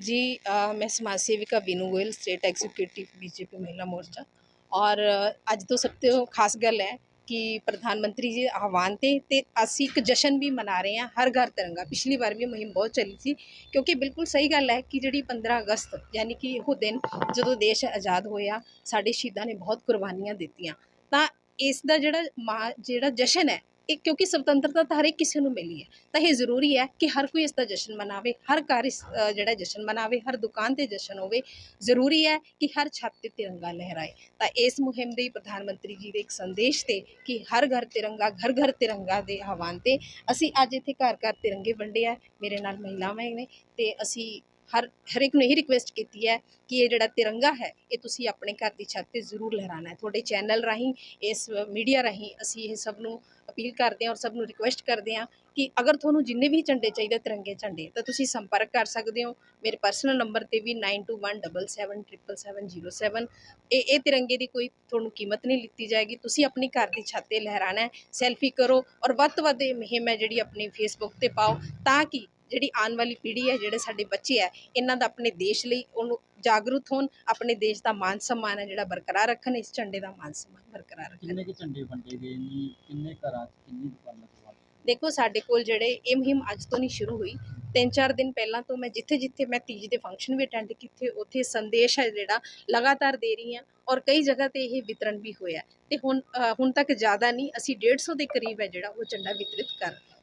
जी अ, मैं समाज सेविका Veenu Goyal state executive BJP Mahila Morcha ਔਰ ਅ, ਅੱਜ ਤੋਂ ਸਭ ਤੋਂ ਖਾਸ ਗੱਲ ਹੈ ਕਿ ਪ੍ਰਧਾਨ ਮੰਤਰੀ ਜੀ ਦੇ ਆਹਵਾਨ ਤੇ ਤੇ ਅਸੀਂ ਇੱਕ ਜਸ਼ਨ ਵੀ ਮਨਾ ਰਹੇ ਹਾਂ ਹਰ ਘਰ ਤਿਰੰਗਾ ਪਿਛਲੀ ਵਾਰ ਵੀ ਇਹ ਮੁਹਿੰਮ ਬਹੁਤ ਚੱਲੀ ਸੀ ਕਿਉਂਕਿ ਬਿਲਕੁਲ ਸਹੀ ਗੱਲ ਹੈ ਕਿ ਜਿਹੜੀ 15 ਅਗਸਤ ਯਾਨੀ ਕਿ ਉਹ ਦਿਨ ਜਦੋਂ ਦੇਸ਼ ਆਜ਼ਾਦ ਹੋਇਆ ਸਾਡੇ ਸ਼ਹੀਦਾਂ ਨੇ ਬਹੁਤ ਕੁਰਬਾਨੀਆਂ ਦਿੱਤੀਆਂ ਤਾਂ ਇਸ ਦਾ ਜਿਹੜਾ ਮਾ ਜਿਹੜਾ ਜਸ਼ਨ ਹੈ ਇਹ ਕਿਉਂਕਿ ਸੁਤੰਤਰਤਾ ਤਾਂ ਹਰ ਇੱਕ ਕਿਸੇ ਨੂੰ ਮਿਲੀ ਹੈ ਤਾਂ ਇਹ ਜ਼ਰੂਰੀ ਹੈ ਕਿ ਹਰ ਕੋਈ ਇਸ ਦਾ ਜਸ਼ਨ ਮਨਾਵੇ ਹਰ ਘਰ ਇਸ ਅ, ਜਿਹੜਾ ਜਸ਼ਨ ਮਨਾਵੇ ਹਰ ਦੁਕਾਨ ਤੇ ਜਸ਼ਨ ਹੋਵੇ ਜ਼ਰੂਰੀ ਹੈ ਕਿ ਹਰ ਛੱਤ ਤੇ ਤਿਰੰਗਾ ਲਹਿਰਾਏ। ਤਾਂ ਇਸ ਮੁਹਿੰਮ ਦੇ ਪ੍ਰਧਾਨ ਮੰਤਰੀ ਜੀ ਦੇ ਇੱਕ ਸੰਦੇਸ਼ ਤੇ ਕਿ ਹਰ ਘਰ ਤਿਰੰਗਾ ਘਰ ਘਰ ਤਿਰੰਗਾ ਦੇ ਆਹਵਾਨ ਤੇ ਅਸੀਂ ਅੱਜ ਇੱਥੇ ਘਰ ਘਰ ਤਿਰੰਗੇ ਵੰਡੇ ਆ ਮੇਰੇ ਨਾਲ ਮਹਿਲਾਵਾਂ ਨੇ ਤੇ ਅਸੀਂ ਹਰ ਹਰ ਇੱਕ ਨੂੰ ਇਹ ਰਿਕੁਐਸਟ ਕੀਤੀ ਹੈ ਕਿ ਇਹ ਜਿਹੜਾ ਤਿਰੰਗਾ ਹੈ, ਇਹ ਤੁਸੀਂ ਆਪਣੇ ਘਰ ਦੀ ਛੱਤ ਤੇ ਜ਼ਰੂਰ ਲਹਿਰਾਣਾ ਹੈ। ਤੁਹਾਡੇ ਚੈਨਲ ਰਾਹੀਂ, ਇਸ ਮੀਡੀਆ ਰਾਹੀਂ ਅਸੀਂ ਇਹ ਸਭ ਨੂੰ ਅਪੀਲ ਕਰਦੇ ਹਾਂ ਔਰ ਸਭ ਨੂੰ ਰਿਕੁਐਸਟ ਕਰਦੇ ਹਾਂ ਕਿ ਅਗਰ ਤੁਹਾਨੂੰ ਜਿੰਨੇ ਵੀ ਝੰਡੇ ਚਾਹੀਦੇ ਤਿਰੰਗੇ ਝੰਡੇ, ਤਾਂ ਤੁਸੀਂ ਸੰਪਰਕ ਕਰ ਸਕਦੇ ਹੋ। ਮੇਰੇ ਪਰਸਨਲ ਨੰਬਰ ਤੇ ਵੀ 9217777707 ਇਹ ਇਹ ਤਿਰੰਗੇ ਦੀ ਕੋਈ ਤੁਹਾਨੂੰ ਕੀਮਤ ਨਹੀਂ ਲਿੱਤੀ ਜਾਏਗੀ। ਤੁਸੀਂ ਆਪਣੀ ਘਰ ਦੀ ਛੱਤ ਤੇ ਲਹਿਰਾਣਾ ਹੈ। ਸੈਲਫੀ ਕਰੋ ਔਰ ਵੱਧ ਤੋਂ ਵੱਧ ਇਹ ਮੁਹਿੰਮ ਹੈ ਜਿਹੜੀ ਆਪਣੀ ਫੇਸਬੁੱਕ ਤੇ ਪਾਓ, ਤਾਂ ਕਿ ਜਿਹੜੀ ਆਉਣ ਵਾਲੀ ਪੀੜ੍ਹੀ ਹੈ ਜਿਹੜੇ ਸਾਡੇ ਬੱਚੇ ਹੈ ਇਹਨਾਂ ਦਾ ਆਪਣੇ ਦੇਸ਼ ਲਈ ਉਹਨੂੰ ਜਾਗਰੂਕ ਹੋਣ ਆਪਣੇ ਦੇਸ਼ ਦਾ ਮਾਨ ਸਨਮਾਨ ਹੈ ਜਿਹੜਾ ਬਰਕਰਾਰ ਰੱਖਣ ਇਸ ਝੰਡੇ ਦਾ ਮਾਨ ਸਨਮਾਨ ਬਰਕਰਾਰ ਰੱਖਣ। ਕਿੰਨੇ ਕੁ ਝੰਡੇ ਵੰਡੇ ਗਏ ਨੇ? ਕਿੰਨੇ ਘਰਾਂ 'ਚ ਕਿੰਨੀ ਦੁਕਾਨਾਂ ਤੋਂ ਵੰਡੇ ਦੇਖੋ ਸਾਡੇ ਕੋਲ ਜਿਹੜੇ ਇਹ ਮੁਹਿੰਮ ਅੱਜ ਤੋਂ ਨਹੀਂ ਸ਼ੁਰੂ ਹੋਈ। ਤਿੰਨ ਚਾਰ ਦਿਨ ਪਹਿਲਾਂ ਤੋਂ ਮੈਂ ਜਿੱਥੇ ਜਿੱਥੇ ਮੈਂ ਤੀਜ ਦੇ ਫੰਕਸ਼ਨ ਵੀ ਅਟੈਂਡ ਕੀਤੇ ਉੱਥੇ ਸੰਦੇਸ਼ ਹੈ ਜਿਹੜਾ ਲਗਾਤਾਰ ਦੇ ਰਹੀ ਹਾਂ ਔਰ ਕਈ ਜਗ੍ਹਾ ਤੇ ਇਹ ਵਿਤਰਨ ਵੀ ਹੋਇਆ ਤੇ ਹੁਣ ਹੁਣ ਤੱਕ ਜ਼ਿਆਦਾ ਨਹੀਂ ਅਸੀਂ 150 ਦੇ ਕਰੀਬ ਹੈ ਜਿਹੜਾ ਉਹ ਝੰਡਾ ਵਿਤਰਿਤ ਕਰ ਰਹੇ